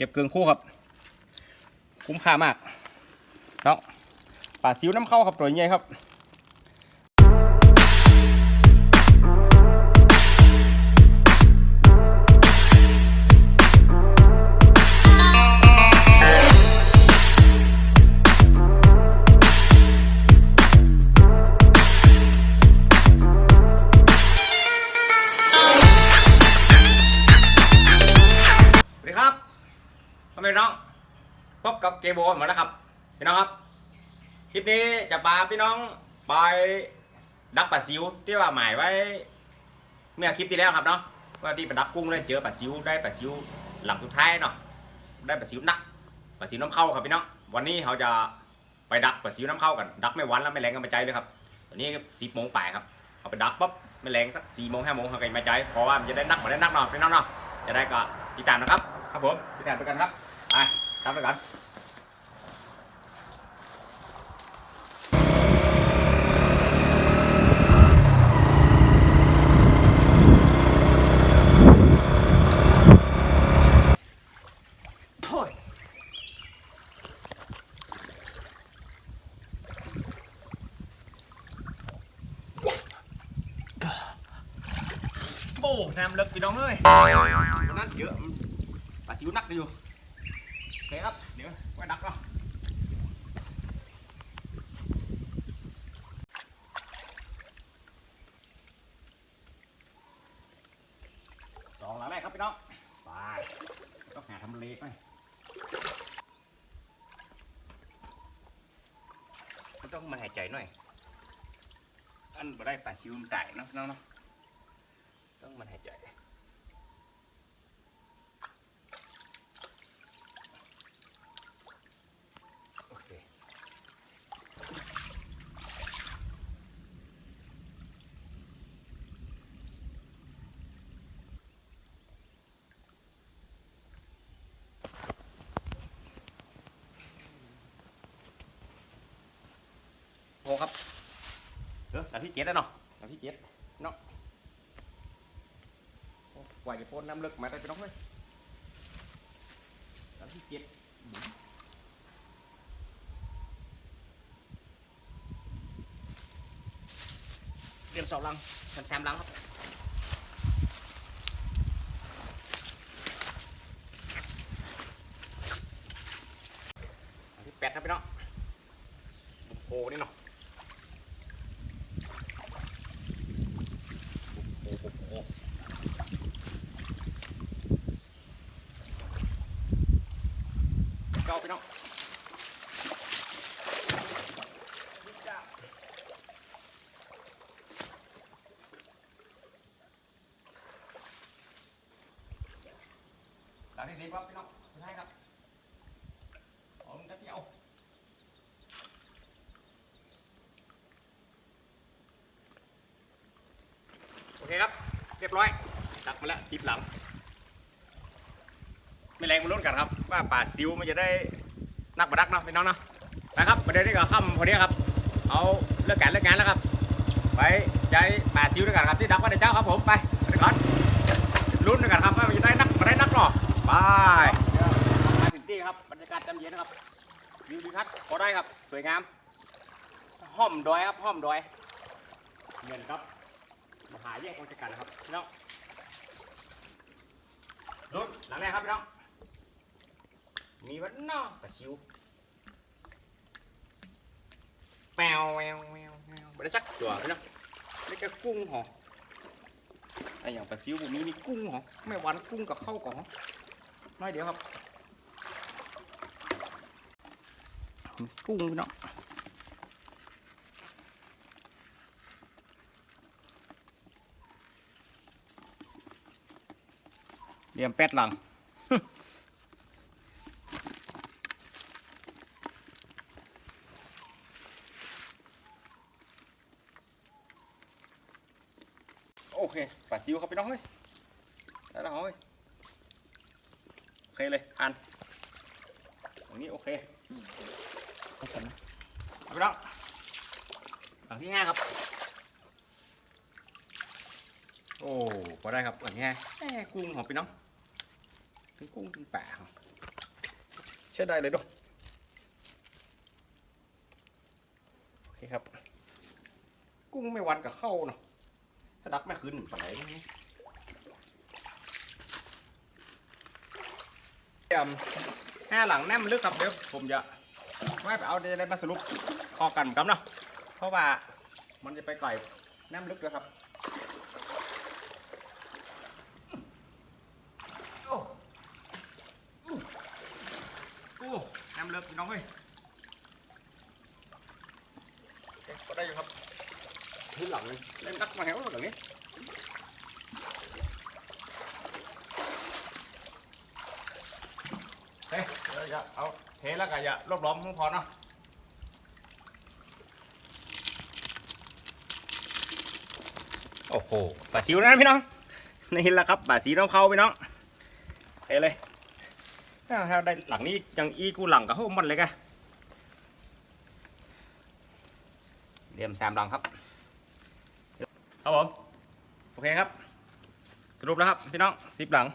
เก็บเกลืองคู่ครับ คุ้มค่ามากเนาะปลาซิวน้ำเข้าครับตัวใหญ่ครับ พี่น้อง พบกับเกโบมาแล้วครับ พี่น้องครับ คลิปนี้จะพาพี่น้องไปดักปลาซิวที่ว่าหมายไว้ เมื่อคลิปที่แล้วครับเนาะว่าที่ไปดักกุ้งได้เจอปลาซิวได้ปลาซิวหลังสุดท้ายเนาะได้ปลาซิวนักปลาซิวน้ำเข้าครับพี่น้องวันนี้เขาจะไปดักปลาซิวน้ำเข้ากันดักไม่วันแล้วไม่แรงกันไปใจเลยครับตอนนี้สิบโมงป่ายครับเอาไปดักปุ๊บไม่แรงสักสี่โมงห้าโมงเขาก็มาใจเพราะว่ามันจะได้นักมาได้นักเนาะพี่น้องเนาะจะได้ก็ติดตามนะครับครับผมติดตามไปกันครับ ไปตามไปกันโถ่ยโอ้น้ำ เคครับ เดี๋ยวไว้ดักเนาะสองหลังแรกครับพี่น้อง ไป ต้องหาทำเลไปมันต้องมาหายใจหน่อย อันบ่ได้ปลาซิวมันตายเนาะน้องเนาะต้องมาหายใจ ครับเออนาทีเจ็ดแล้วเนาะนาทีเจ็ดเนาะโอ้กว่าจะพ้นน้ำลึกมาได้ไปน้องเฮ้ยนาทีเจ็ดเตรียมสองลังสามสามลังครับอันที่แปดครับพี่น้องบุกโพนี่เนาะบุกโพบุกโพเก้าพี่น้อง ครับพี่น้องสุดท้ายครับสองจะเดียวโอเคครับ เรียบร้อยดักมาแล้วสิบหลังไม่แรงมาลุ้นกันครับ ว่าป่าซิวมันจะได้นักบดักเนาะพี่น้องเนาะไปครับประเดี๋ยวนี้ก็ค่ำพอดีครับ เอาเลิกการเลิกงานแล้วครับ ไปใจป่าซิวด้วยกันครับที่ดักว่าเดี๋ยวเจ้าครับผมไปไปก่อนลุ้นด้วยกันครับว่ามันจะได้นักมาได้นักหรอไปมาถึงที่ครับบรรยากาศจำเย็นนะครับ วิวทิวทัศน์พอได้ครับ สวยงามห้อมดอยครับห้อมดอยเงินครับมาหาแยกออกจากกันนะครับพี่น้องลุ้นหลังแรกครับพี่น้องมีวันนอกปลาชิวแปวแววแววแววไม่ได้สักตัวพี่น้องนี่ก็กุ้งหอไออย่างปลาซิวผมมีมีกุ้งหรอไม่หวันกุ้งกับข้าวก่อนน้อยเดียวครับมี กุ้งพี่น้องเรียมแปดหลังโอเคปลาซิวครับพี่น้องเฮ้ยแล้วเฮ้ยโอเคเลยอันตรงนี้โอเค เอาไปนะเอาพี่น้องหลังที่ห้าครับ โอ้พอได้ครับหลังที่ห้าแหมกุ้งของพี่น้องถึงกุ้งถึงป่าใช่ได้เลยด้วยโอเคครับ กุ้งไม่วันกับเข้าเนาะถ้าดักไม่คืนหนึ่งปลาไหลนี่เตรียมห้าหลังแนมลึกครับเดี๋ยวผมจะ ไม่ไปเอาอะไรมาสรุปพอกันครับเนาะเพราะว่ามันจะไปไกลแนมลึกแล้วครับโอ้อู้โอ้น้ำเลิกพี่น้องเฮ้ยเอ๊ะก็ได้อยู่ครับพื้นหลังเลยเล่นนักมาแหวหลังนี้เฮ้ ยเดี๋ยวจะเอาเทแล้วก็อย่ารวบล้อมพอเนาะโอ้โหปลาซิวนะพี่น้องนี่แหละครับบาสีน้องเขาไปน้องเทเลยถ้าถ้าได้หลังนี้ยังอีกูหลังกับห้มันเลยกะเรียมสามหลังครับครับผมโอเคครับ สรุปแล้วครับพี่น้องสิบหลัง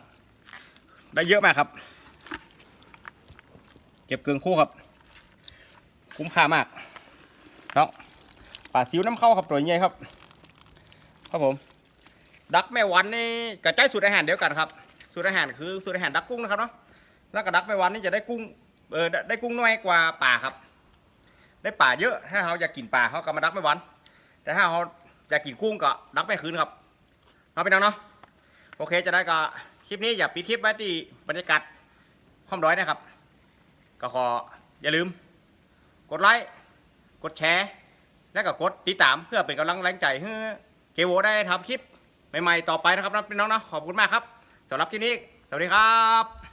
ได้เยอะมากครับ เก็บเกลืองคู่ครับ คุ้มค่ามากเนาะป่าซิวน้ำเข้าครับตัวใหญ่ครับ ครับผม ดักแม่วันนี่กระจายสูตรอาหารเดียวกันครับ สูตรอาหารคือสูตรอาหารดักกุ้งนะครับเนาะแล้วก็ดักแม่วันนี่จะได้กุ้งเออได้ได้กุ้งน้อยกว่าป่าครับ ได้ป่าเยอะถ้าเขาอยากกินป่าเขาก็มาดักแม่วัน แต่ถ้าเขาอยากกินกุ้งก็ดักแม่คืนครับเอาไปน้องเนาะโอเคจะได้ก็คลิปนี้อย่าปิดคลิปไว้ที่บรรยากาศห้อมร้อยนะครับ ก็ขออย่าลืม กดไลค์กดแชร์ และก็กดติดตามเพื่อเป็นกำลังแรงใจให้เกโวได้ทำคลิปใหม่ๆต่อไปนะครับน้องๆนะขอบคุณมากครับสำหรับคลิปนี้ สวัสดีครับ